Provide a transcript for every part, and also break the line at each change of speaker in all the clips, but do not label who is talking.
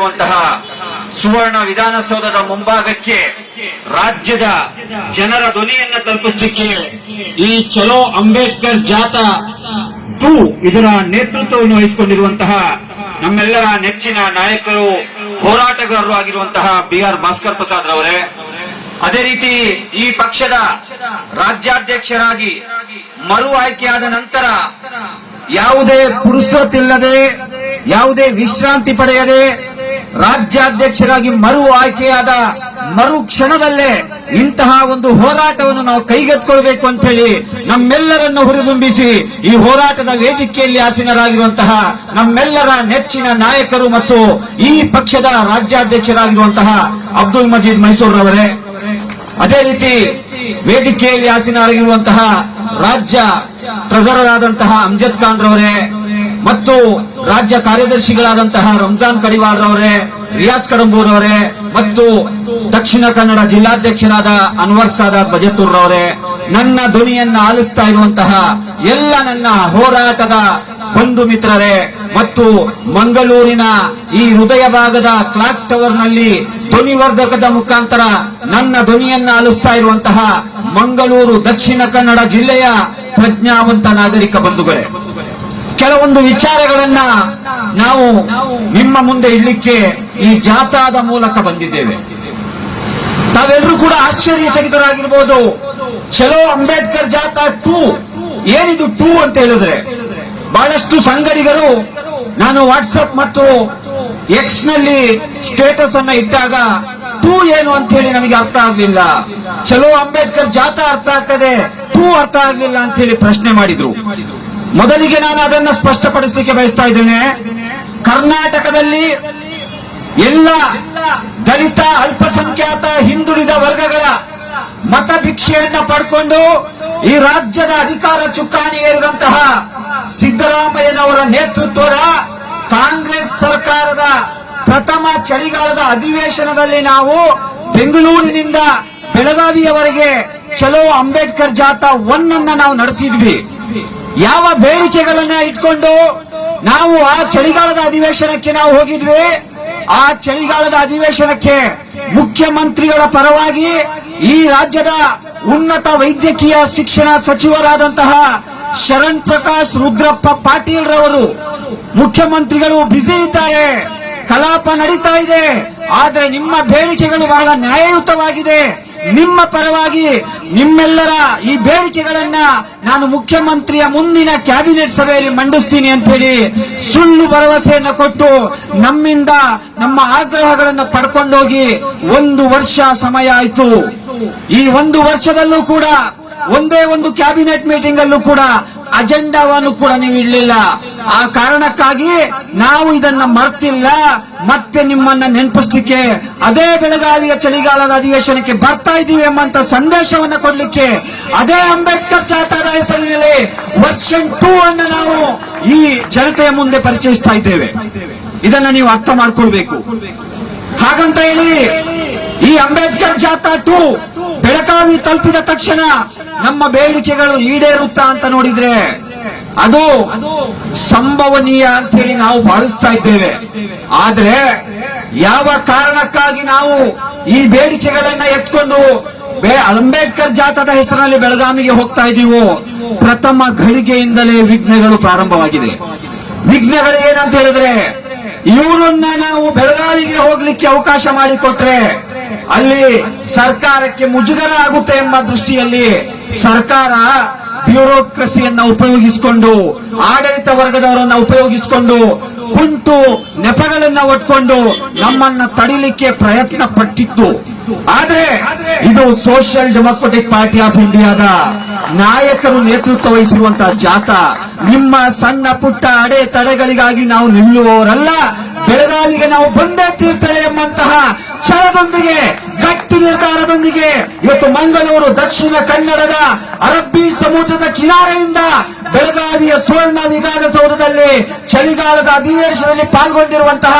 ಇರುವಂತಹ ಸುವರ್ಣ ವಿಧಾನಸೌಧದ ಮುಂಭಾಗಕ್ಕೆ ರಾಜ್ಯದ ಜನರ ಧ್ವನಿಯನ್ನ ತಲುಪಿಸಲಿಕ್ಕೆ ಈ ಚಲೋ ಅಂಬೇಡ್ಕರ್ ಜಾಥಾ ಟೂ ಇದರ ನೇತೃತ್ವವನ್ನು ವಹಿಸಿಕೊಂಡಿರುವಂತಹ ನಮ್ಮೆಲ್ಲರ ನೆಚ್ಚಿನ ನಾಯಕರು, ಹೋರಾಟಗಾರರು ಆಗಿರುವಂತಹ ಬಿ ಆರ್ ಭಾಸ್ಕರ್ ಪ್ರಸಾದ್ ರವರೇ. ಅದೇ ರೀತಿ ಈ ಪಕ್ಷದ ರಾಜ್ಯಾಧ್ಯಕ್ಷರಾಗಿ ಮರು ಆಯ್ಕೆಯಾದ ನಂತರ ಯಾವುದೇ ಪುರುಸೊತ್ತಿಲ್ಲದೆ ಯಾವುದೇ ವಿಶ್ರಾಂತಿ ಪಡೆಯದೆ ರಾಜ್ಯಾಧ್ಯಕ್ಷರಾಗಿ ಮರು ಆಯ್ಕೆಯಾದ ಮರು ಕ್ಷಣದಲ್ಲೇ ಇಂತಹ ಒಂದು ಹೋರಾಟವನ್ನು ನಾವು ಕೈಗೆತ್ಕೊಳ್ಬೇಕು ಅಂತ ಹೇಳಿ ನಮ್ಮೆಲ್ಲರನ್ನು ಹುರಿದುಂಬಿಸಿ ಈ ಹೋರಾಟದ ವೇದಿಕೆಯಲ್ಲಿ ಆಸೀನರಾಗಿರುವಂತಹ ನಮ್ಮೆಲ್ಲರ ನೆಚ್ಚಿನ ನಾಯಕರು ಮತ್ತು ಈ ಪಕ್ಷದ ರಾಜ್ಯಾಧ್ಯಕ್ಷರಾಗಿರುವಂತಹ ಅಬ್ದುಲ್ ಮಜೀದ್ ಮೈಸೂರವರೇ ಅದೇ ರೀತಿ ವೇದಿಕೆಯಲ್ಲಿ ಆಸೀನರಾಗಿರುವಂತಹ ರಾಜ್ಯ ಟ್ರೆಸರರ್ ಅಮ್ಜದ್ ಖಾನ್ ರವರೇ ಮತ್ತು ರಾಜ್ಯ ಕಾರ್ಯದರ್ಶಿಗಳಾದಂತಹ ರಂಜಾನ್ ಕಡಿವಾಳ್ ರವರೇ, ರಿಯಾಜ್ ಕಡಂಬೂರ್ ಅವರೇ ಮತ್ತು ದಕ್ಷಿಣ ಕನ್ನಡ ಜಿಲ್ಲಾಧ್ಯಕ್ಷರಾದ ಅನ್ವರ್ ಸಾದಾ ಬಜತೂರ್ ರವರೇ, ನನ್ನ ಧ್ವನಿಯನ್ನ ಆಲಿಸ್ತಾ ಇರುವಂತಹ ಎಲ್ಲ ನನ್ನ ಹೋರಾಟದ ಬಂಧು ಮಿತ್ರರೇ ಮತ್ತು ಮಂಗಳೂರಿನ ಈ ಹೃದಯ ಭಾಗದ ಕ್ಲಾಕ್ ಟವರ್ನಲ್ಲಿ ಧ್ವನಿವರ್ಧಕದ ಮುಖಾಂತರ ನನ್ನ ಧ್ವನಿಯನ್ನ ಆಲಿಸ್ತಾ ಇರುವಂತಹ ಮಂಗಳೂರು ದಕ್ಷಿಣ ಕನ್ನಡ ಜಿಲ್ಲೆಯ ಪ್ರಜ್ಞಾವಂತ ನಾಗರಿಕ ಬಂಧುಗಳೇ. ಕೆಲವೊಂದು ವಿಚಾರಗಳನ್ನ ನಾವು ನಿಮ್ಮ ಮುಂದೆ ಇಡ್ಲಿಕ್ಕೆ ಈ ಜಾಥಾದ ಮೂಲಕ ಬಂದಿದ್ದೇವೆ. ತಾವೆಲ್ಲರೂ ಕೂಡ ಆಶ್ಚರ್ಯಚಕಿತರಾಗಿರ್ಬೋದು. ಚಲೋ ಅಂಬೇಡ್ಕರ್ ಜಾಥಾ ಟೂ ಏನಿದು ಟೂ ಅಂತ ಹೇಳಿದ್ರೆ, ಬಹಳಷ್ಟು ಸಂಗಡಿಗರು ನಾನು ವಾಟ್ಸಪ್ ಮತ್ತು ಎಕ್ಸ್ನಲ್ಲಿ ಸ್ಟೇಟಸ್ ಅನ್ನ ಇಟ್ಟಾಗ ಟೂ ಏನು ಅಂತ ಹೇಳಿ ನನಗೆ ಅರ್ಥ ಆಗ್ಲಿಲ್ಲ. ಚಲೋ ಅಂಬೇಡ್ಕರ್ ಜಾಥಾ ಅರ್ಥ ಆಗ್ತದೆ, ಟೂ ಅರ್ಥ ಆಗ್ಲಿಲ್ಲ ಅಂತ ಹೇಳಿ ಪ್ರಶ್ನೆ ಮಾಡಿದ್ರು. ಮೊದಲಿಗೆ ನಾನು ಅದನ್ನು ಸ್ಪಷ್ಟಪಡಿಸಲಿಕ್ಕೆ ಬಯಸ್ತಾ ಇದ್ದೇನೆ. ಕರ್ನಾಟಕದಲ್ಲಿ ಎಲ್ಲ ದಲಿತ, ಅಲ್ಪಸಂಖ್ಯಾತ, ಹಿಂದುಳಿದ ವರ್ಗಗಳ ಮತ ಭಿಕ್ಷೆಯನ್ನ ಪಡ್ಕೊಂಡು ಈ ರಾಜ್ಯದ ಅಧಿಕಾರ ಚುಕ್ಕಾಣಿ ಏರಿದಂತಹ ಸಿದ್ದರಾಮಯ್ಯನವರ ನೇತೃತ್ವದ ಕಾಂಗ್ರೆಸ್ ಸರ್ಕಾರದ ಪ್ರಥಮ ಚಳಿಗಾಲದ ಅಧಿವೇಶನದಲ್ಲಿ ನಾವು ಬೆಂಗಳೂರಿನಿಂದ ಬೆಳಗಾವಿಯವರೆಗೆ ಚಲೋ ಅಂಬೇಡ್ಕರ್ ಜಾಥಾ ಒನ್ ನಾವು ನಡೆಸಿದ್ವಿ. ಯಾವ ಬೇಡಿಕೆಗಳನ್ನ ಇಟ್ಕೊಂಡು ನಾವು ಆ ಚಳಿಗಾಲದ ಅಧಿವೇಶನಕ್ಕೆ ನಾವು ಹೋಗಿದ್ವಿ. ಆ ಚಳಿಗಾಲದ ಅಧಿವೇಶನಕ್ಕೆ ಮುಖ್ಯಮಂತ್ರಿಗಳ ಪರವಾಗಿ ಈ ರಾಜ್ಯದ ಉನ್ನತ ವೈದ್ಯಕೀಯ ಶಿಕ್ಷಣ ಸಚಿವರಾದಂತಹ ಶರಣ್ ಪ್ರಕಾಶ್ ರುದ್ರಪ್ಪ ಪಾಟೀಲ್ ರವರು ಮುಖ್ಯಮಂತ್ರಿಗಳು ಬ್ಯುಸಿ ಇದ್ದಾರೆ. ಕಲಾಪ ನಡೀತಾ ಇದೆ. ಆದ್ರೆ ನಿಮ್ಮ ಬೇಡಿಕೆಗಳು ಬಹಳ ನ್ಯಾಯಯುತವಾಗಿದೆ. ನಿಮ್ಮ ಪರವಾಗಿ ನಿಮ್ಮೆಲ್ಲರ ಈ ಬೇಡಿಕೆಗಳನ್ನ ನಾನು ಮುಖ್ಯಮಂತ್ರಿಯ ಮುಂದಿನ ಕ್ಯಾಬಿನೆಟ್ ಸಭೆಯಲ್ಲಿ ಮಂಡಿಸ್ತೀನಿ ಅಂತ ಹೇಳಿ ಸುಳ್ಳು ಭರವಸೆಯನ್ನು ಕೊಟ್ಟು ನಮ್ಮಿಂದ ನಮ್ಮ ಆಗ್ರಹಗಳನ್ನು ಪಡ್ಕೊಂಡೋಗಿ ಒಂದು ವರ್ಷ ಸಮಯ ಆಯಿತು. ಈ ಒಂದು ವರ್ಷದಲ್ಲೂ ಕೂಡ, ಒಂದೇ ಒಂದು ಕ್ಯಾಬಿನೆಟ್ ಮೀಟಿಂಗ್ ಅಲ್ಲೂ ಕೂಡ ಅಜೆಂಡಾವನ್ನು ಕೂಡ ನೀವು ಇಡಲಿಲ್ಲ. ಆ ಕಾರಣಕ್ಕಾಗಿ ನಾವು ಇದನ್ನ ಮರ್ತಿಲ್ಲ. ಮತ್ತೆ ನಿಮ್ಮನ್ನ ನೆನಪಿಸ್ಲಿಕ್ಕೆ ಅದೇ ಬೆಳಗಾವಿಯ ಚಳಿಗಾಲದ ಅಧಿವೇಶನಕ್ಕೆ ಬರ್ತಾ ಇದ್ದೀವಿ ಎಂಬಂತ ಸಂದೇಶವನ್ನ ಕೊಡ್ಲಿಕ್ಕೆ ಅದೇ ಅಂಬೇಡ್ಕರ್ ಜಾಥಾದ ಹೆಸರಿನಲ್ಲಿ ವರ್ಷನ್ ಟೂ ಅನ್ನ ನಾವು ಈ ಜನತೆಯ ಮುಂದೆ ಪರಿಚಯಿಸ್ತಾ ಇದ್ದೇವೆ. ಇದನ್ನ ನೀವು ಅರ್ಥ ಮಾಡ್ಕೊಳ್ಬೇಕು. ಹಾಗಂತ ಹೇಳಿ ಈ ಅಂಬೇಡ್ಕರ್ ಜಾಥಾ ಟು ಬೆಳಗಾವಿ ತಲುಪಿದ ತಕ್ಷಣ ನಮ್ಮ ಬೇಡಿಕೆಗಳು ಈಡೇರುತ್ತಾ ಅಂತ ನೋಡಿದ್ರೆ ಅದು ಸಂಭವನೀಯ ಅಂತ ಹೇಳಿ ನಾವು ಭಾವಿಸ್ತಾ ಇದ್ದೇವೆ. ಆದ್ರೆ ಯಾವ ಕಾರಣಕ್ಕಾಗಿ ನಾವು ಈ ಬೇಡಿಕೆಗಳನ್ನ ಎತ್ಕೊಂಡು ಅಂಬೇಡ್ಕರ್ ಜಾಥಾದ ಹೆಸರಿನಲ್ಲಿ ಬೆಳಗಾವಿಗೆ ಹೋಗ್ತಾ ಇದ್ದೀವೋ? ಪ್ರಥಮ ಘಳಿಗೆಯಿಂದಲೇ ವಿಘ್ನಗಳು ಪ್ರಾರಂಭವಾಗಿದೆ. ವಿಘ್ನಗಳು ಏನಂತ ಹೇಳಿದ್ರೆ, ಇವರನ್ನ ನಾವು ಬೆಳಗಾವಿಗೆ ಹೋಗ್ಲಿಕ್ಕೆ ಅವಕಾಶ ಮಾಡಿಕೊಟ್ರೆ ಅಲ್ಲಿ ಸರ್ಕಾರಕ್ಕೆ ಮುಜುಗರ ಆಗುತ್ತೆ ಎಂಬ ದೃಷ್ಟಿಯಲ್ಲಿ ಸರ್ಕಾರ ಬ್ಯೂರೋಕ್ರಸಿಯನ್ನ ಉಪಯೋಗಿಸಿಕೊಂಡು, ಆಡಳಿತ ವರ್ಗದವರನ್ನ ಉಪಯೋಗಿಸಿಕೊಂಡು, ಕುಂಟು ನೆಪಗಳನ್ನ ಒಟ್ಕೊಂಡು ನಮ್ಮನ್ನ ತಡಿಲಿಕ್ಕೆ ಪ್ರಯತ್ನ ಪಟ್ಟಿತ್ತು ಆದ್ರೆ ಇದು ಸೋಷಿಯಲ್ ಡೆಮೊಕ್ರೆಟಿಕ್ ಪಾರ್ಟಿ ಆಫ್ ಇಂಡಿಯಾದ ನಾಯಕರು ನೇತೃತ್ವ ವಹಿಸಿರುವಂತಹ ಜಾತ ನಿಮ್ಮ ಸಣ್ಣ ಪುಟ್ಟ ಅಡೆ ತಡೆಗಳಿಗಾಗಿ ನಾವು ನಿಲ್ಲುವವರಲ್ಲ, ಬೆಳಗಾವಿಗೆ ನಾವು ಬಂದೇ ತೀರ್ತೇವೆ ಎಂಬಂತಹ ಛಲದೊಂದಿಗೆ ಗಟ್ಟಿ ನಿರ್ಧಾರದೊಂದಿಗೆ ಇವತ್ತು ಮಂಗಳೂರು ದಕ್ಷಿಣ ಕನ್ನಡದ ಅರಬ್ಬಿ ಸಮುದ್ರದ ಕಿನಾರೆಯಿಂದ ಬೆಳಗಾವಿಯ ಸುವರ್ಣ ವಿಧಾನಸೌಧದಲ್ಲಿ ಚಳಿಗಾಲದ ಅಧಿವೇಶನದಲ್ಲಿ ಪಾಲ್ಗೊಂಡಿರುವಂತಹ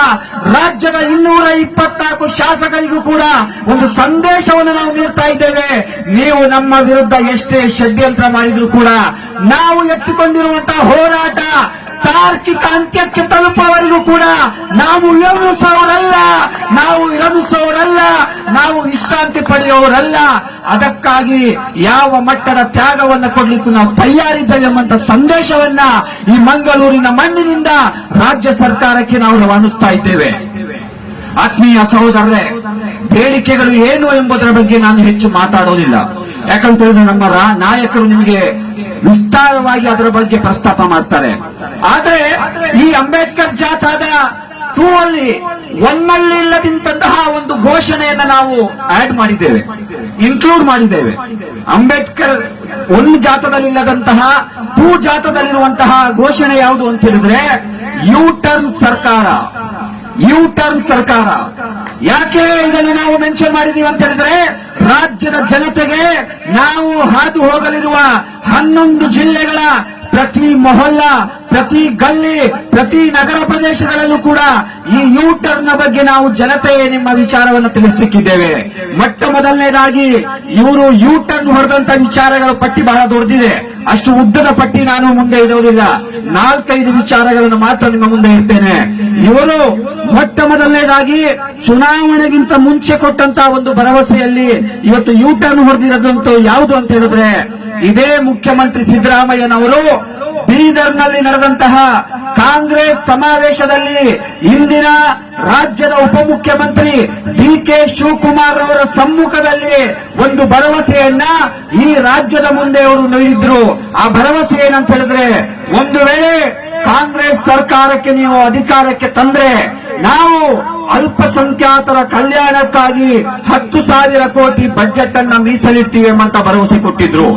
ರಾಜ್ಯದ ಇನ್ನೂರ ಇಪ್ಪತ್ನಾಲ್ಕು ಶಾಸಕರಿಗೂ ಕೂಡ ಒಂದು ಸಂದೇಶವನ್ನು ನಾವು ನೀಡ್ತಾ ಇದ್ದೇವೆ. ನೀವು ನಮ್ಮ ವಿರುದ್ಧ ಎಷ್ಟೇ ಷಡ್ಯಂತ್ರ ಮಾಡಿದ್ರು ಕೂಡ ನಾವು ಎತ್ತಿಕೊಂಡಿರುವಂತಹ ಹೋರಾಟ ತಾರ್ಕಿಕ ಅಂತ್ಯಕ್ಕೆ ತಲುಪುವವರೆಗೂ ಕೂಡ ನಾವು ವಿರಮಿಸುವವರಲ್ಲ ನಾವು ವಿರಮಿಸುವವರಲ್ಲ ನಾವು ವಿಶ್ರಾಂತಿ ಪಡೆಯೋರಲ್ಲ ಅದಕ್ಕಾಗಿ ಯಾವ ಮಟ್ಟದ ತ್ಯಾಗವನ್ನು ಕೊಡಲಿಕ್ಕೂ ನಾವು ತಯಾರಿದ್ದೇವೆ ಎಂಬಂತ ಸಂದೇಶವನ್ನ ಈ ಮಂಗಳೂರಿನ ಮಣ್ಣಿನಿಂದ ರಾಜ್ಯ ಸರ್ಕಾರಕ್ಕೆ ನಾವು ರವಾನಿಸ್ತಾ ಇದ್ದೇವೆ. ಆತ್ಮೀಯ ಸಹೋದರರೇ, ಬೇಡಿಕೆಗಳು ಏನು ಎಂಬುದರ ಬಗ್ಗೆ ನಾನು ಹೆಚ್ಚು ಮಾತಾಡೋದಿಲ್ಲ. ಯಾಕಂತ ಹೇಳಿದ್ರೆ ನಮ್ಮ ನಾಯಕರು ನಿಮಗೆ ವಿಸ್ತಾರವಾಗಿ ಅದರ ಬಗ್ಗೆ ಪ್ರಸ್ತಾಪ ಮಾಡ್ತಾರೆ. ಆದ್ರೆ ಈ ಅಂಬೇಡ್ಕರ್ ಜಾಥಾದ ಟೂ ಅಲ್ಲಿ ಒನ್ನಲ್ಲಿ ಇಲ್ಲದಿಂತಹ ಒಂದು ಘೋಷಣೆಯನ್ನ ನಾವು ಆಡ್ ಮಾಡಿದ್ದೇವೆ ಇನ್ಕ್ಲೂಡ್ ಮಾಡಿದ್ದೇವೆ. ಅಂಬೇಡ್ಕರ್ ಒಂದು ಜಾತದಲ್ಲಿ ಇಲ್ಲದಂತಹ, ಟೂ ಜಾತದಲ್ಲಿರುವಂತಹ ಘೋಷಣೆ ಯಾವುದು ಅಂತ ಹೇಳಿದ್ರೆ ಯು ಟರ್ನ್ ಸರ್ಕಾರ. ಯು ಟರ್ನ್ ಸರ್ಕಾರ. ಯಾಕೆ ಇದನ್ನು ನಾವು ಮೆನ್ಷನ್ ಮಾಡಿದೀವಿ ಅಂತ ಹೇಳಿದ್ರೆ, ರಾಜ್ಯದ ಜನತೆಗೆ ನಾವು ಹಾದು ಹೋಗಲಿರುವ ಹನ್ನೊಂದು ಜಿಲ್ಲೆಗಳ ಪ್ರತಿ ಮೊಹಲ್ಲ ಪ್ರತಿ ಗಲ್ಲಿ, ಪ್ರತಿ ನಗರ ಪ್ರದೇಶಗಳಲ್ಲೂ ಕೂಡ ಈ ಯೂ ಟರ್ನ್ ಬಗ್ಗೆ ನಾವು ಜನತೆಯೇ ನಿಮ್ಮ ವಿಚಾರವನ್ನು ತಿಳಿಸ್ಲಿಕ್ಕಿದ್ದೇವೆ. ಮೊಟ್ಟ ಮೊದಲನೇದಾಗಿ, ಇವರು ಯೂ ಟರ್ನ್ ಹೊಡೆದಂತ ವಿಚಾರಗಳ ಪಟ್ಟಿ ಬಹಳ ದೊಡ್ಡದಿದೆ. ಅಷ್ಟು ಉದ್ದದ ಪಟ್ಟಿ ನಾನು ಮುಂದೆ ಇಡೋದಿಲ್ಲ. ನಾಲ್ಕೈದು ವಿಚಾರಗಳನ್ನು ಮಾತ್ರ ನಿಮ್ಮ ಮುಂದೆ ಇರ್ತೇನೆ ಇವರು ಮೊಟ್ಟ ಮೊದಲನೇದಾಗಿ ಚುನಾವಣೆಗಿಂತ ಮುಂಚೆ ಕೊಟ್ಟಂತ ಒಂದು ಭರವಸೆಯಲ್ಲಿ ಇವತ್ತು ಯೂ ಟರ್ನ್ ಹೊಡೆದಿರೋದಂತೂ ಯಾವುದು ಅಂತ ಹೇಳಿದ್ರೆ, ಇದೇ ಮುಖ್ಯಮಂತ್ರಿ ಸಿದ್ದರಾಮಯ್ಯನವರು ಬೀದರ್ನಲ್ಲಿ ನಡೆದಂತಹ ಕಾಂಗ್ರೆಸ್ ಸಮಾವೇಶದಲ್ಲಿ ಇಂದಿನ ರಾಜ್ಯದ ಉಪಮುಖ್ಯಮಂತ್ರಿ ಡಿ ಕೆ ಶಿವಕುಮಾರ್ ಅವರ ಸಮ್ಮುಖದಲ್ಲಿ ಒಂದು ಭರವಸೆಯನ್ನ ಈ ರಾಜ್ಯದ ಮುಂದೆ ಅವರು ನೀಡಿದ್ರು. ಆ ಭರವಸೆ ಏನಂತ ಹೇಳಿದ್ರೆ, ಒಂದು ವೇಳೆ ಕಾಂಗ್ರೆಸ್ ಸರ್ಕಾರಕ್ಕೆ ನೀವು ಅಧಿಕಾರಕ್ಕೆ ತಂದ್ರೆ ನಾವು ಅಲ್ಪಸಂಖ್ಯಾತರ ಕಲ್ಯಾಣಕ್ಕಾಗಿ ಹತ್ತು ಸಾವಿರ ಕೋಟಿ ಬಜೆಟ್ ಅನ್ನ ಮೀಸಲಿಟ್ಟಿವೆ ಅಂತ ಭರವಸೆ ಕೊಟ್ಟಿದ್ರು.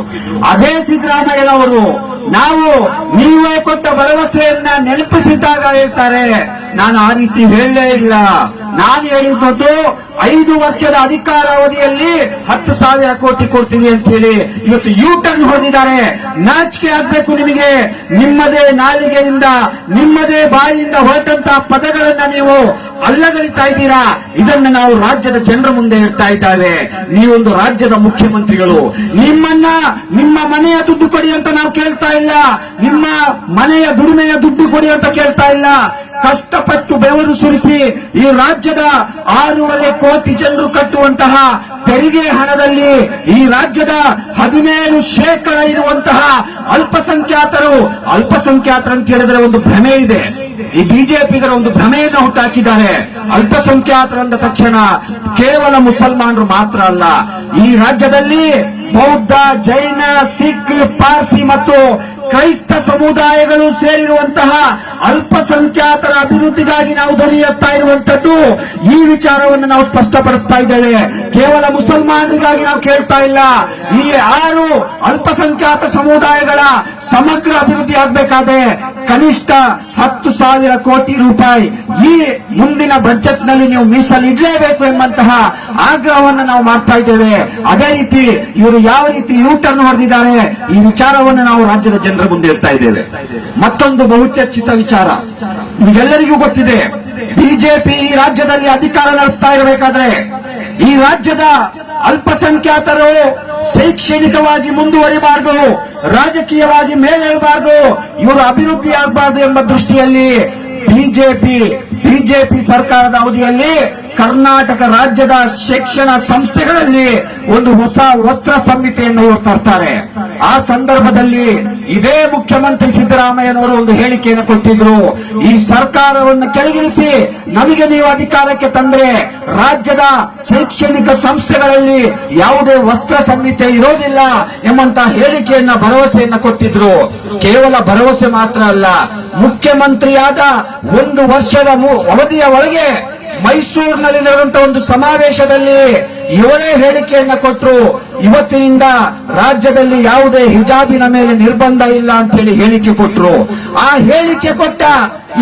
ಅದೇ ಸಿದ್ದರಾಮಯ್ಯನವರು ನಾವು ನೀವೇ ಕೊಟ್ಟ ಭರವಸೆಯನ್ನ ನೆನಪಿಸಿದ್ದಾಗ ಹೇಳ್ತಾರೆ, ನಾನು ಆ ರೀತಿ ಹೇಳಲೇ ಇಲ್ಲ. ನಾನು ಹೇಳಿದ್ದು ಐದು ವರ್ಷದ ಅಧಿಕಾರಾವಧಿಯಲ್ಲಿ ಹತ್ತು ಸಾವಿರ ಕೋಟಿ ಕೊಡ್ತೀವಿ ಅಂತ ಹೇಳಿ ಇವತ್ತು ಯೂ ಟರ್ನ್ ಹೊಡೆದಿದ್ದಾರೆ. ನಾಚಿಕೆ ಆಗ್ಬೇಕು ನಿಮಗೆ. ನಿಮ್ಮದೇ ನಾಲಿಗೆಯಿಂದ, ನಿಮ್ಮದೇ ಬಾಯಿಯಿಂದ ಹೊರಟಂತಹ ಪದಗಳನ್ನ ನೀವು ಅಲ್ಲಗಲಿತಾ ಇದ್ದೀರಾ? ಇದನ್ನ ನಾವು ರಾಜ್ಯದ ಜನರ ಮುಂದೆ ಇಡ್ತಾ ಇದ್ದಾವೆ. ನೀವೊಂದು ರಾಜ್ಯದ ಮುಖ್ಯಮಂತ್ರಿಗಳು. ನಿಮ್ಮನ್ನ, ನಿಮ್ಮ ಮನೆಯ ದುಡ್ಡು ಕೊಡಿ ಅಂತ ನಾವು ಕೇಳ್ತಾ ಇಲ್ಲ. ನಿಮ್ಮ ಮನೆಯ ದುಡಿಮೆಯ ದುಡ್ಡು ಕೊಡಿ ಅಂತ ಕೇಳ್ತಾ ಇಲ್ಲ. ಕಷ್ಟಪಟ್ಟು ಬೆವರು ಸುರಿಸಿ ಈ ರಾಜ್ಯದ ಆರೂವರೆ ಕೋಟಿ ಜನರು ಕಟ್ಟುವಂತಹ ತೆರಿಗೆ ಹಣದಲ್ಲಿ ಈ ರಾಜ್ಯದ ಹದಿನೇಳು ಶೇಕಡ ಇರುವಂತಹ ಅಲ್ಪಸಂಖ್ಯಾತರು ಅಲ್ಪಸಂಖ್ಯಾತರು ಅಂತ ಹೇಳಿದ್ರೆ ಒಂದು ಭ್ರಮೆ ಇದೆ. ಈ ಬಿಜೆಪಿಗರ ಒಂದು ಭ್ರಮೆಯನ್ನು ಹುಟ್ಟಾಕಿದ್ದಾರೆ. ಅಲ್ಪಸಂಖ್ಯಾತರಂದ ತಕ್ಷಣ ಕೇವಲ ಮುಸಲ್ಮಾನರು ಮಾತ್ರ ಅಲ್ಲ, ಈ ರಾಜ್ಯದಲ್ಲಿ ಬೌದ್ಧ, ಜೈನ, ಸಿಖ್, ಪಾರ್ಸಿ ಮತ್ತು ಕ್ರೈಸ್ತ ಸಮುದಾಯಗಳು ಸೇರಿರುವಂತಹ ಅಲ್ಪಸಂಖ್ಯಾತರ ಅಭಿವೃದ್ಧಿಗಾಗಿ ನಾವು ಎತ್ತಾ ಇರುವಂತದ್ದು ಈ ವಿಚಾರವನ್ನು ನಾವು ಸ್ಪಷ್ಟಪಡಿಸ್ತಾ ಇದ್ದೇವೆ. ಕೇವಲ ಮುಸಲ್ಮಾನರಿಗಾಗಿ ನಾವು ಕೇಳ್ತಾ ಇಲ್ಲ. ಈ ಆರು ಅಲ್ಪಸಂಖ್ಯಾತ ಸಮುದಾಯಗಳ ಸಮಗ್ರ ಅಭಿವೃದ್ಧಿ ಆಗಬೇಕಾದ್ರೆ ಕನಿಷ್ಠ ಹತ್ತು ಸಾವಿರ ಕೋಟಿ ರೂಪಾಯಿ ಈ ಮುಂದಿನ ಬಜೆಟ್ನಲ್ಲಿ ನೀವು ಮೀಸಲಿಡಲೇಬೇಕು ಎಂಬಂತಹ ಆಗ್ರಹವನ್ನು ನಾವು ಮಾಡ್ತಾ ಇದ್ದೇವೆ. ಅದೇ ರೀತಿ ಇವರು ಯಾವ ರೀತಿ ಯೂಟರ್ನ್ ಹೊಡೆದಿದ್ದಾರೆ, ಈ ವಿಚಾರವನ್ನು ನಾವು ರಾಜ್ಯದ ಜನರ ಮುಂದೆ ಇಡ್ತಾ ಇದ್ದೇವೆ. ಮತ್ತೊಂದು ಬಹುಚರ್ಚಿತ ವಿಚಾರ ನಿಮಗೆಲ್ಲರಿಗೂ ಗೊತ್ತಿದೆ ಬಿಜೆಪಿ ಈ ರಾಜ್ಯದಲ್ಲಿ ಅಧಿಕಾರ ನಡೆಸ್ತಾ ಇರಬೇಕಾದ್ರೆ, ಈ ರಾಜ್ಯದ ಅಲ್ಪಸಂಖ್ಯಾತರು ಶೈಕ್ಷಣಿಕವಾಗಿ ಮುಂದುವರಿಬಾರದು, ರಾಜಕೀಯವಾಗಿ ಮೇಲೇಳಬಾರದು, ಇವರು ಅಭಿವೃದ್ಧಿ ಆಗಬಾರದು ಎಂಬ ದೃಷ್ಟಿಯಲ್ಲಿ ಬಿಜೆಪಿ ಬಿಜೆಪಿ ಸರ್ಕಾರದ ಅವಧಿಯಲ್ಲಿ ಕರ್ನಾಟಕ ರಾಜ್ಯದ ಶಿಕ್ಷಣ ಸಂಸ್ಥೆಗಳಲ್ಲಿ ಒಂದು ಹೊಸ ವಸ್ತ್ರ ಸಂಹಿತೆಯನ್ನು ಇವರು ತರ್ತಾರೆ ಆ ಸಂದರ್ಭದಲ್ಲಿ ಇದೇ ಮುಖ್ಯಮಂತ್ರಿ ಸಿದ್ದರಾಮಯ್ಯನವರು ಒಂದು ಹೇಳಿಕೆಯನ್ನು ಕೊಟ್ಟಿದ್ರು, ಈ ಸರ್ಕಾರವನ್ನು ಕೆಳಗಿಳಿಸಿ ನಮಗೆ ನೀವು ಅಧಿಕಾರಕ್ಕೆ ತಂದ್ರೆ ರಾಜ್ಯದ ಶೈಕ್ಷಣಿಕ ಸಂಸ್ಥೆಗಳಲ್ಲಿ ಯಾವುದೇ ವಸ್ತ್ರ ಸಂಹಿತೆ ಇರೋದಿಲ್ಲ ಎಂಬಂತಹ ಹೇಳಿಕೆಯನ್ನ ಭರವಸೆಯನ್ನ ಕೊಟ್ಟಿದ್ರು. ಕೇವಲ ಭರವಸೆ ಮಾತ್ರ ಅಲ್ಲ, ಮುಖ್ಯಮಂತ್ರಿಯಾದ ಒಂದು ವರ್ಷದ ಅವಧಿಯ ಒಳಗೆ ಮೈಸೂರಿನಲ್ಲಿ ನಡೆದಂತ ಒಂದು ಸಮಾವೇಶದಲ್ಲಿ ಇವರೇ ಹೇಳಿಕೆಯನ್ನ ಕೊಟ್ಟರು ಇವತ್ತಿನಿಂದ ರಾಜ್ಯದಲ್ಲಿ ಯಾವುದೇ ಹಿಜಾಬಿನ ಮೇಲೆ ನಿರ್ಬಂಧ ಇಲ್ಲ ಅಂತ ಹೇಳಿ ಹೇಳಿಕೆ ಕೊಟ್ಟರು ಆ ಹೇಳಿಕೆ ಕೊಟ್ಟ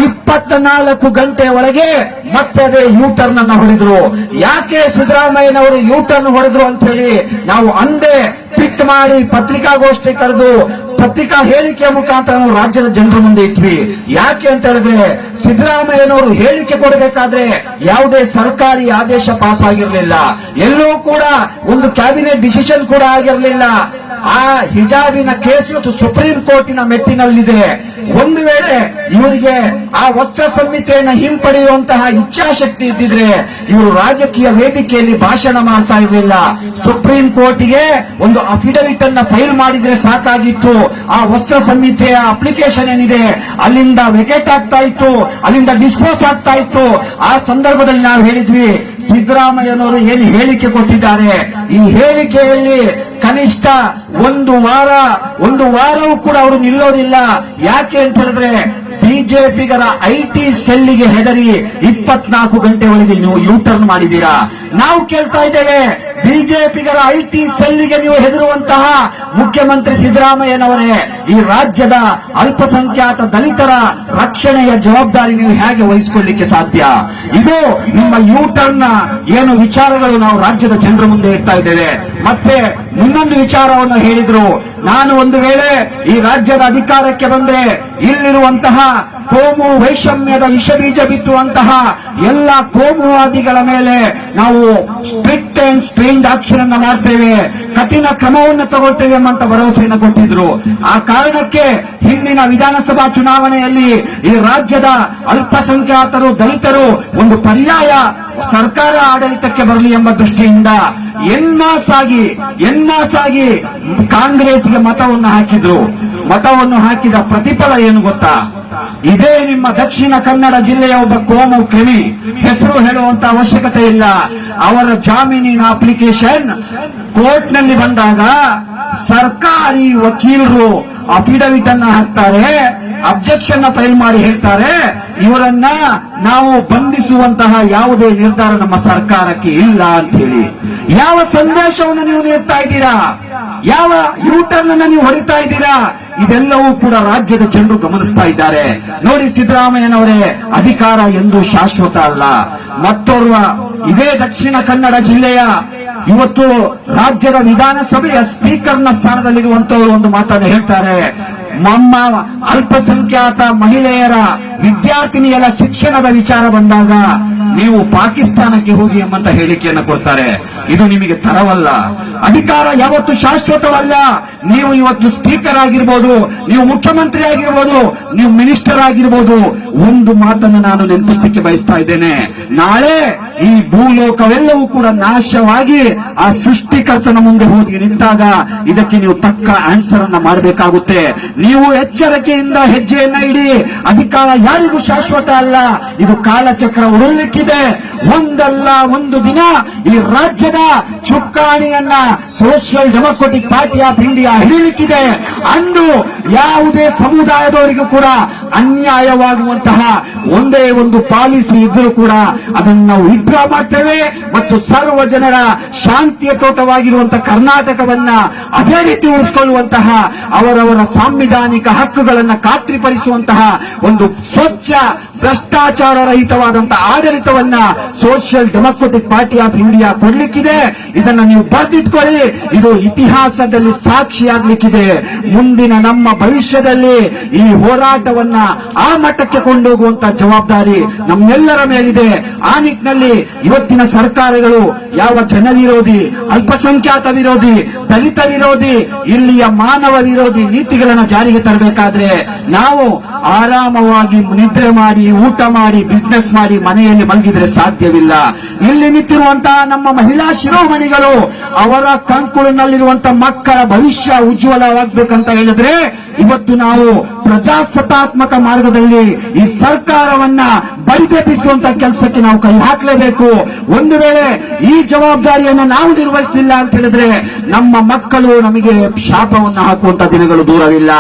ಇಪ್ಪತ್ನಾಲ್ಕು ಗಂಟೆ ಒಳಗೆ ಮತ್ತೆ ಅದೇ ಯೂ ಅನ್ನು ಹೊಡೆದ್ರು. ಯಾಕೆ ಸಿದ್ದರಾಮಯ್ಯನವರು ಯೂ ಟರ್ನ್ ಹೊಡೆದ್ರು ಅಂತ ಹೇಳಿ ನಾವು ಅಂದೇ ಟ್ವಿಟ್ ಮಾಡಿ ಪತ್ರಿಕಾಗೋಷ್ಠಿ ಕರೆದು ಪತ್ರಿಕಾ ಹೇಳಿಕೆಯ ಮುಖಾಂತರ ನಾವು ರಾಜ್ಯದ ಜನರ ಮುಂದೆ ಇಟ್ವಿ ಯಾಕೆ ಅಂತ ಹೇಳಿದ್ರೆ ಸಿದ್ದರಾಮಯ್ಯನವರು ಹೇಳಿಕೆ ಕೊಡಬೇಕಾದ್ರೆ ಯಾವುದೇ ಸರ್ಕಾರಿ ಆದೇಶ ಪಾಸ್ ಆಗಿರಲಿಲ್ಲ. ಎಲ್ಲೂ ಕೂಡ ಒಂದು ಕ್ಯಾಬಿನೆಟ್ ಡಿಸಿಷನ್ ಕೂಡ ಆಗಿರಲಿಲ್ಲ. ಆ ಹಿಜಾಬಿನ ಕೇಸ್ ಇವತ್ತು ಸುಪ್ರೀಂ ಕೋರ್ಟಿನ ಮೆಟ್ಟಿನಲ್ಲಿದೆ. ಒಂದು ವೇಳೆ ಇವರಿಗೆ ಆ ವಸ್ತ್ರ ಸಂಹಿತೆಯನ್ನು ಹಿಂಪಡೆಯುವಂತಹ ಇಚ್ಛಾಶಕ್ತಿ ಇದ್ದಿದ್ರೆ ಇವರು ರಾಜಕೀಯ ವೇದಿಕೆಯಲ್ಲಿ ಭಾಷಣ ಮಾಡ್ತಾ ಇರಲಿಲ್ಲ. ಸುಪ್ರೀಂ ಕೋರ್ಟ್ಗೆ ಒಂದು ಅಫಿಡವಿಟ್ ಅನ್ನ ಫೈಲ್ ಮಾಡಿದ್ರೆ ಸಾಕಾಗಿತ್ತು. ಆ ವಸ್ತ್ರ ಸಂಹಿತೆಯ ಅಪ್ಲಿಕೇಶನ್ ಏನಿದೆ, ಅಲ್ಲಿಂದ ವೆಕೆಟ್ ಆಗ್ತಾ ಇತ್ತು, ಅಲ್ಲಿಂದ ಡಿಸ್ಪೋಸ್ ಆಗ್ತಾ ಇತ್ತು. ಆ ಸಂದರ್ಭದಲ್ಲಿ ನಾವು ಹೇಳಿದ್ವಿ, ಸಿದ್ದರಾಮಯ್ಯನವರು ಏನು ಹೇಳಿಕೆ ಕೊಟ್ಟಿದ್ದಾರೆ? ಈ ಹೇಳಿಕೆಯಲ್ಲಿ ಕನಿಷ್ಠ ಒಂದು ವಾರ, ಒಂದು ವಾರವೂ ಕೂಡ ಅವರು ನಿಲ್ಲೋದಿಲ್ಲ. ಯಾಕೆ ಅಂತ ಹೇಳಿದ್ರೆ, ಬಿಜೆಪಿಗರ ಐ ಟಿ ಸೆಲ್ಲಿಗೆ ಹೆದರಿ ಇಪ್ಪತ್ನಾಲ್ಕು ಗಂಟೆ ಒಳಗೆ ನೀವು ಯೂ ಟರ್ನ್ ಮಾಡಿದ್ದೀರಾ? ನಾವು ಕೇಳ್ತಾ ಇದ್ದೇವೆ. ಬಿಜೆಪಿಗರ ಐಟಿ ಸೆಲ್ಲಿಗೆ ನೀವು ಹೆದರುವಂತಹ ಮುಖ್ಯಮಂತ್ರಿ ಸಿದ್ದರಾಮಯ್ಯನವರೇ, ಈ ರಾಜ್ಯದ ಅಲ್ಪಸಂಖ್ಯಾತ ದಲಿತರ ರಕ್ಷಣೆಯ ಜವಾಬ್ದಾರಿ ನೀವು ಹೇಗೆ ವಹಿಸಿಕೊಳ್ಳಿಕ್ಕೆ ಸಾಧ್ಯ? ಇದು ನಿಮ್ಮ ಯೂ ಟರ್ನ್ ಏನು ವಿಚಾರಗಳು ನಾವು ರಾಜ್ಯದ ಜನರ ಮುಂದೆ ಇಡ್ತಾ ಇದ್ದೇವೆ. ಮತ್ತೆ ಇನ್ನೊಂದು ವಿಚಾರವನ್ನು ಹೇಳಿದ್ರು. ನಾನು ಒಂದು ವೇಳೆ ಈ ರಾಜ್ಯದ ಅಧಿಕಾರಕ್ಕೆ ಬಂದ್ರೆ ಇಲ್ಲಿರುವಂತಹ ಕೋಮು ವೈಷಮ್ಯದ ವಿಷಬೀಜ ಬಿತ್ತುವಂತಹ ಎಲ್ಲ ಕೋಮುವಾದಿಗಳ ಮೇಲೆ ನಾವು ಸ್ಟ್ರಿಕ್ಟ್ ಅಂಡ್ ಸ್ಟ್ರೇಂಜ್ ಆಕ್ಷನ್ ಅನ್ನ ಮಾಡ್ತೇವೆ. ಕಠಿಣ ಕ್ರಮವನ್ನು ತಗೊಳ್ತೇವೆ ಎಂಬಂತ ಭರವಸೆಯನ್ನು ಕೊಟ್ಟಿದ್ರು. ಆ ಕಾರಣಕ್ಕೆ ಹಿಂದಿನ ವಿಧಾನಸಭಾ ಚುನಾವಣೆಯಲ್ಲಿ ಈ ರಾಜ್ಯದ ಅಲ್ಪಸಂಖ್ಯಾತರು, ದಲಿತರು ಒಂದು ಪರ್ಯಾಯ ಸರ್ಕಾರ ಆಡಳಿತಕ್ಕೆ ಬರಲಿ ಎಂಬ ದೃಷ್ಟಿಯಿಂದ ಎನ್ಮಾಸಾಗಿ ಎನ್ಮಾಸಾಗಿ ಕಾಂಗ್ರೆಸ್ಗೆ ಮತವನ್ನು ಹಾಕಿದ್ರು. ಮತವನ್ನು ಹಾಕಿದ ಪ್ರತಿಫಲ ಏನು ಗೊತ್ತಾ? ಇದೇ ನಿಮ್ಮ ದಕ್ಷಿಣ ಕನ್ನಡ ಜಿಲ್ಲೆಯ ಒಬ್ಬ ಕೋಮು ಕ್ರಿಮಿ. ಹೆಸರು ಹೇಳುವಂತ ಅವಶ್ಯಕತೆ ಇಲ್ಲ. ಅವರ ಜಾಮೀನಿನ ಅಪ್ಲಿಕೇಶನ್ ಕೋರ್ಟ್ನಲ್ಲಿ ಬಂದಾಗ ಸರ್ಕಾರಿ ವಕೀಲರು ಅಫಿಡವಿಟ್ ಅನ್ನ ಹಾಕ್ತಾರೆ ಅಬ್ಜೆಕ್ಷನ್ ಫೈಲ್ ಮಾಡಿ ಹೇಳ್ತಾರೆ. ಇವರನ್ನ ನಾವು ಬಂಧಿಸುವಂತಹ ಯಾವುದೇ ನಿರ್ಧಾರ ನಮ್ಮ ಸರ್ಕಾರಕ್ಕೆ ಇಲ್ಲ ಅಂತ ಹೇಳಿ. ಯಾವ ಸಂದೇಶವನ್ನು ನೀವು ನೀಡ್ತಾ ಇದ್ದೀರಾ? ಯಾವ ಯೂಟರ್ನ್ ನೀವು ಹೊಡಿತಾ ಇದ್ದೀರಾ? ಇದೆಲ್ಲವೂ ಕೂಡ ರಾಜ್ಯದ ಜನರು ಗಮನಿಸ್ತಾ ಇದ್ದಾರೆ. ನೋಡಿ ಸಿದ್ದರಾಮಯ್ಯನವರೇ, ಅಧಿಕಾರ ಎಂದು ಶಾಶ್ವತ ಅಲ್ಲ. ಮತ್ತೋರ್ವ, ಇದೇ ದಕ್ಷಿಣ ಕನ್ನಡ ಜಿಲ್ಲೆಯ ಇವತ್ತು ರಾಜ್ಯದ ವಿಧಾನಸಭೆಯ ಸ್ಪೀಕರ್ನ ಸ್ಥಾನದಲ್ಲಿರುವಂತವರು ಒಂದು ಮಾತನ್ನು ಹೇಳ್ತಾರೆ. ನಮ್ಮ ಅಲ್ಪಸಂಖ್ಯಾತ ಮಹಿಳೆಯರ ವಿದ್ಯಾರ್ಥಿನಿಯರ ಶಿಕ್ಷಣದ ವಿಚಾರ ಬಂದಾಗ ನೀವು ಪಾಕಿಸ್ತಾನಕ್ಕೆ ಹೋಗಿ ಎಂಬಂತ ಹೇಳಿಕೆಯನ್ನು ಕೊಡ್ತಾರೆ. ಇದು ನಿಮಗೆ ತರವಲ್ಲ. ಅಧಿಕಾರ ಯಾವತ್ತು ಶಾಶ್ವತವಲ್ಲ. ನೀವು ಇವತ್ತು ಸ್ಪೀಕರ್ ಆಗಿರ್ಬೋದು, ನೀವು ಮುಖ್ಯಮಂತ್ರಿ ಆಗಿರ್ಬೋದು, ನೀವು ಮಿನಿಸ್ಟರ್ ಆಗಿರ್ಬೋದು, ಒಂದು ಮಾತನ್ನು ನಾನು ನೆನಪಿಸ್ಲಿಕ್ಕೆ ಬಯಸ್ತಾ ಇದ್ದೇನೆ. ನಾಳೆ ಈ ಭೂಲೋಕವೆಲ್ಲವೂ ಕೂಡ ನಾಶವಾಗಿ ಆ ಸೃಷ್ಟಿಕರ್ತನ ಮುಂದೆ ಹೋಗಿ ನಿಂತಾಗ ಇದಕ್ಕೆ ನೀವು ತಕ್ಕ ಆನ್ಸರ್ ಅನ್ನ ಮಾಡಬೇಕಾಗುತ್ತೆ. ನೀವು ಎಚ್ಚರಿಕೆಯಿಂದ ಹೆಜ್ಜೆಯನ್ನ ಇಡಿ. ಅಧಿಕಾರ ಯಾರಿಗೂ ಶಾಶ್ವತ ಅಲ್ಲ. ಇದು ಕಾಲಚಕ್ರ de ಒಂದಲ್ಲ ಒಂದು ದಿನ ಈ ರಾಜ್ಯದ ಚುಕ್ಕಾಣಿಯನ್ನ social democratic party of India ಹಿಡಿಲಿಕ್ಕಿದೆ. ಅಂದು ಯಾವುದೇ ಸಮುದಾಯದವರಿಗೂ ಕೂಡ ಅನ್ಯಾಯವಾಗುವಂತಹ ಒಂದೇ ಒಂದು ಪಾಲಿಸಿ ಇದ್ರೂ ಕೂಡ ಅದನ್ನು ನಾವು ವಿಡ್ರಾ ಮಾಡ್ತೇವೆ ಮತ್ತು ಸರ್ವ ಜನರ ಶಾಂತಿಯ ತೋಟವಾಗಿರುವಂತಹ ಕರ್ನಾಟಕವನ್ನ ಅದೇ ರೀತಿ ಉಳಿಸಿಕೊಳ್ಳುವಂತಹ ಅವರವರ ಸಾಂವಿಧಾನಿಕ ಹಕ್ಕುಗಳನ್ನು ಖಾತ್ರಿಪಡಿಸುವಂತಹ ಒಂದು ಸ್ವಚ್ಛ ಭ್ರಷ್ಟಾಚಾರ ರಹಿತವಾದಂತಹ ಆಡಳಿತವನ್ನ social democratic party of India ಕೊಡ್ಲಿಕ್ಕಿದೆ. ಇದನ್ನ ನೀವು ಬರೆದಿಟ್ಕೊಳ್ಳಿ. ಇದು ಇತಿಹಾಸದಲ್ಲಿ ಸಾಕ್ಷಿಯಾಗ್ಲಿಕ್ಕಿದೆ ಮುಂದಿನ ನಮ್ಮ ಭವಿಷ್ಯದಲ್ಲಿ ಈ ಹೋರಾಟವನ್ನ ಆ ಮಟ್ಟಕ್ಕೆ ಕೊಂಡೋಗುವಂತ ಜವಾಬ್ದಾರಿ ನಮ್ಮೆಲ್ಲರ ಮೇಲಿದೆ. ಆ ನಿಟ್ಟಿನಲ್ಲಿ ಇವತ್ತಿನ ಸರ್ಕಾರಗಳು ಯಾವ ಜನ ವಿರೋಧಿ ಅಲ್ಪಸಂಖ್ಯಾತ ವಿರೋಧಿ, ದಲಿತ ವಿರೋಧಿ, ಇಲ್ಲಿಯ ಮಾನವ ವಿರೋಧಿ ನೀತಿಗಳನ್ನ ಜಾರಿಗೆ ತರಬೇಕಾದ್ರೆ ನಾವು ಆರಾಮವಾಗಿ ನಿದ್ರೆ ಮಾಡಿ, ಊಟ ಮಾಡಿ ಬಿಸ್ನೆಸ್ ಮಾಡಿ ಮನೆಯಲ್ಲಿ ಮಲಗಿದ್ರೆ ಸಾಧ್ಯವಿಲ್ಲ. ಇಲ್ಲಿ ನಿಂತಿರುವಂತಹ ನಮ್ಮ ಮಹಿಳಾ ಶಿರೋಮಣಿಗಳು ಅವರ ಕಂಕುಳಿನಲ್ಲಿರುವಂತಹ ಮಕ್ಕಳ ಭವಿಷ್ಯ ಉಜ್ವಲವಾಗಬೇಕಂತ ಹೇಳಿದ್ರೆ ಇವತ್ತು ನಾವು ಪ್ರಜಾಸತ್ತಾತ್ಮಕ ಮಾರ್ಗದಲ್ಲಿ ಈ ಸರ್ಕಾರವನ್ನ ಬೈದೆಬ್ಬಿಸುವಂತ ಕೆಲಸಕ್ಕೆ ನಾವು ಕೈ ಹಾಕಲೇಬೇಕು. ಒಂದು ವೇಳೆ ಈ ಜವಾಬ್ದಾರಿಯನ್ನು ನಾವು ನಿರ್ವಹಿಸಲಿಲ್ಲ ಅಂತ ಹೇಳಿದ್ರೆ ನಮ್ಮ ಮಕ್ಕಳು ನಮಗೆ ಶಾಪವನ್ನು ಹಾಕುವಂತ ದಿನಗಳು ದೂರವಿಲ್ಲ.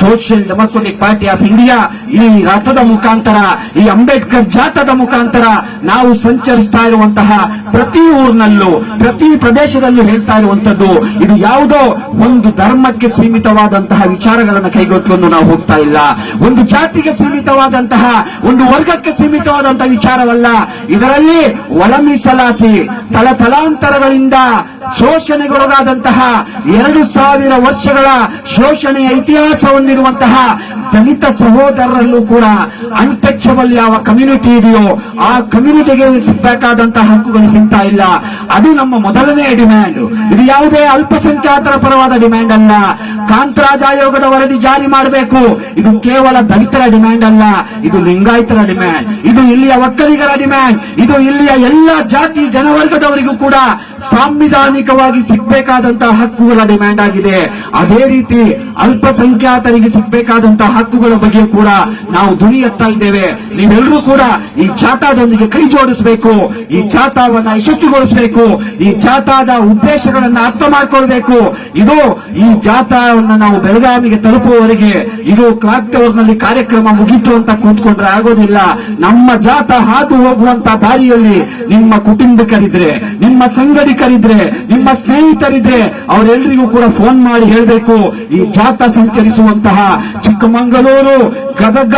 Social democratic party of India ಈ ರಥದ ಮುಖಾಂತರ, ಈ ಅಂಬೇಡ್ಕರ್ ಜಾಥದ ಮುಖಾಂತರ ನಾವು ಸಂಚರಿಸ್ತಾ ಇರುವಂತಹ ಪ್ರತಿ ಊರಿನಲ್ಲೂ, ಪ್ರತಿ ಪ್ರದೇಶದಲ್ಲೂ ಹೇಳ್ತಾ ಇರುವಂತದ್ದು ಇದು ಯಾವುದೋ ಒಂದು ಧರ್ಮಕ್ಕೆ ಸೀಮಿತವಾದಂತಹ ವಿಚಾರಗಳನ್ನು ಕೈಗೊಳ್ಕೊಂಡು ನಾವು ಹೋಗ್ತಾ ಇಲ್ಲ. ಒಂದು ಜಾತಿಗೆ ಸೀಮಿತವಾದಂತಹ, ಒಂದು ವರ್ಗಕ್ಕೆ ಸೀಮಿತವಾದಂತಹ ವಿಚಾರವಲ್ಲ. ಇದರಲ್ಲಿ ಒಳ ಮೀಸಲಾತಿ ತಲತಲಾಂತರಗಳಿಂದ ಶೋಷಣೆಗೊಳಗಾದಂತಹ ಎರಡು ಸಾವಿರ ವರ್ಷಗಳ ಶೋಷಣೆಯ ಇತಿಹಾಸ ಹೊಂದಿರುವಂತಹ ದಲಿತ ಸಹೋದರರಲ್ಲೂ ಕೂಡ ಅನ್ಟಚಬಲ್ ಯಾವ ಕಮ್ಯುನಿಟಿ ಇದೆಯೋ ಆ ಕಮ್ಯುನಿಟಿಗೆ ಸಿಗಬೇಕಾದಂತಹ ಹಕ್ಕುಗಳು ಸಿಗ್ತಾ ಇಲ್ಲ. ಅದು ನಮ್ಮ ಮೊದಲನೇ ಡಿಮ್ಯಾಂಡ್ ಇದು ಯಾವುದೇ ಅಲ್ಪಸಂಖ್ಯಾತರ ಪರವಾದ ಡಿಮ್ಯಾಂಡ್ ಅಲ್ಲ. ಕಾಂತರಾಜ್ ಆಯೋಗದ ವರದಿ ಜಾರಿ ಮಾಡಬೇಕು. ಇದು ಕೇವಲ ದಲಿತರ ಡಿಮ್ಯಾಂಡ್ ಅಲ್ಲ. ಇದು ಲಿಂಗಾಯತರ ಡಿಮ್ಯಾಂಡ್ ಇದು ಇಲ್ಲಿಯ ಒಕ್ಕಲಿಗರ ಡಿಮ್ಯಾಂಡ್ ಇದು ಇಲ್ಲಿಯ ಎಲ್ಲ ಜಾತಿ ಜನವರ್ಗದವರಿಗೂ ಕೂಡ ಸಾಂವಿಧಾನಿಕವಾಗಿ ಸಿಗಬೇಕಾದಂತಹ ಹಕ್ಕುಗಳ ಡಿಮ್ಯಾಂಡ್ ಆಗಿದೆ. ಅದೇ ರೀತಿ ಅಲ್ಪಸಂಖ್ಯಾತರಿಗೆ ಸಿಗಬೇಕಾದಂತಹ ಹಕ್ಕುಗಳ ಬಗ್ಗೆ ಕೂಡ ನಾವು ಧ್ವನಿ ಎತ್ತಾ ಇದ್ದೇವೆ. ನೀವೆಲ್ಲರೂ ಕೂಡ ಈ ಚಾಟಾದೊಂದಿಗೆ ಕೈ ಜೋಡಿಸಬೇಕು. ಈ ಚಾಟಾವನ್ನ ಯಶಸ್ವಿಗೊಳಿಸಬೇಕು. ಈ ಚಾಟಾದ ಉದ್ದೇಶಗಳನ್ನ ಅರ್ಥ ಮಾಡಿಕೊಳ್ಬೇಕು. ಇದು ಈ ಜಾಥಾವನ್ನ ನಾವು ಬೆಳಗಾವಿಗೆ ತಲುಪುವವರೆಗೆ ಇದು ಕ್ಲಾಕ್ ಟವರ್ನಲ್ಲಿ ಕಾರ್ಯಕ್ರಮ ಮುಗಿತು ಅಂತ ಕೂತ್ಕೊಂಡ್ರೆ ಆಗೋದಿಲ್ಲ. ನಮ್ಮ ಜಾಥಾ ಹಾದು ಹೋಗುವಂತ ದಾರಿಯಲ್ಲಿ ನಿಮ್ಮ ಕುಟುಂಬಿಕರಿದ್ರೆ, ನಿಮ್ಮ ಸಂಗಡಿಕರಿದ್ರೆ ನಿಮ್ಮ ಸ್ನೇಹಿತರಿದ್ರೆ ಅವರೆಲ್ಲರಿಗೂ ಕೂಡ ಫೋನ್ ಮಾಡಿ ಹೇಳಬೇಕು. ಈ ಜಾಥಾ ಸಂಚರಿಸುವಂತಹ ಚಿಕ್ಕಮಂಗಳೂರು ಗದಗ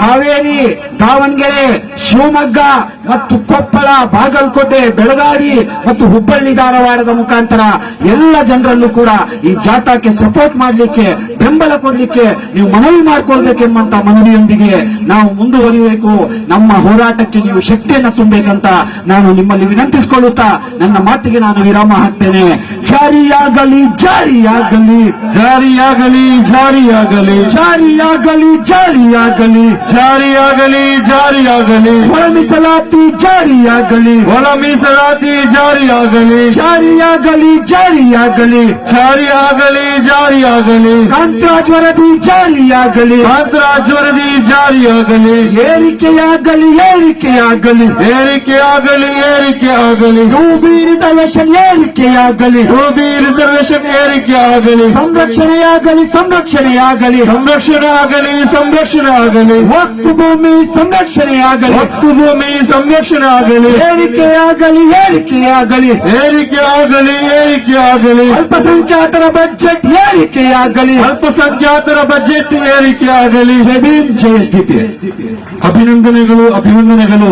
ಹಾವೇರಿ ದಾವಣಗೆರೆ ಶಿವಮೊಗ್ಗ ಮತ್ತು ಕೊಪ್ಪಳ ಬಾಗಲಕೋಟೆ ಬೆಳಗಾವಿ ಮತ್ತು ಹುಬ್ಬಳ್ಳಿ ಧಾರವಾಡದ ಮುಖಾಂತರ ಎಲ್ಲ ಜನರಲ್ಲೂ ಕೂಡ ಈ ಜಾಥಾಕ್ಕೆ ಸಪೋರ್ಟ್ ಮಾಡಲಿಕ್ಕೆ ಬೆಂಬಲ ಕೊಡಲಿಕ್ಕೆ ನೀವು ಮನವಿ ಮಾಡಿಕೊಳ್ಬೇಕೆಂಬಂತ ಮನವಿಯೊಂದಿಗೆ ನಾವು ಮುಂದುವರಿಬೇಕು ನಮ್ಮ ಹೋರಾಟಕ್ಕೆ ನೀವು ಶಕ್ತಿಯನ್ನು ತುಂಬಬೇಕಂತ ನಾನು ನಿಮ್ಮಲ್ಲಿ ವಿನಂತಿಸಿಕೊಳ್ಳುತ್ತಾ ನನ್ನ ಮಾತಿಗೆ ನಾನು ವಿರಾಮ ಹಾಕ್ತೇನೆ. ಜಾರಿಯಾಗಲಿ ಜಾರಿಯಾಗಲಿ.
ಜಾರಿಯಾಗಲಿ ಜಾರಿಯಾಗಲಿ.
ಜಾರಿಯಾಗಲಿ ಜಾರಿಯಾಗಲಿ.
जारी आगली
जारी आगली। वरमी
सलाती जारी आगली।
वरमी सलाती
जारी आगली।
जारी आगली जारी
आगली। जारी आगली
जारी आगली।
कांतराज वरदी जारी
आगली। कांतराज वरदी
जारी आगली। येरी के
आगली येरी
के आगली। येरी के
आगली
येरी के आगली।
रूबी रिजर्वेशन येरी के आगली।
रूबी रिजर्वेशन येरी के आगली।
संरक्षण आगली संरक्षण आगली।
संरक्षण आगली संरक्षण आगली।
ಭೂಮಿ ಸಂರಕ್ಷಣೆಯಾಗಲಿ.
ಆಗಲಿ ಭೂಮಿ ಸಂರಕ್ಷಣೆ ಆಗಲಿ
ಏರಿಕೆಯಾಗಲಿ ಏರಿಕೆಯಾಗಲಿ.
ಏರಿಕೆಯಾಗಲಿ ಏರಿಕೆಯಾಗಲಿ.
ಅಲ್ಪಸಂಖ್ಯಾತರ ಬಜೆಟ್ ಏರಿಕೆಯಾಗಲಿ.
ಅಲ್ಪಸಂಖ್ಯಾತರ ಬಜೆಟ್ ಏರಿಕೆಯಾಗಲಿ. ಜೈ
ಭೀಮ್ ಜಯ ಸ್ಥಿತಿ
ಅಭಿನಂದನೆಗಳು ಅಭಿನಂದನೆಗಳು.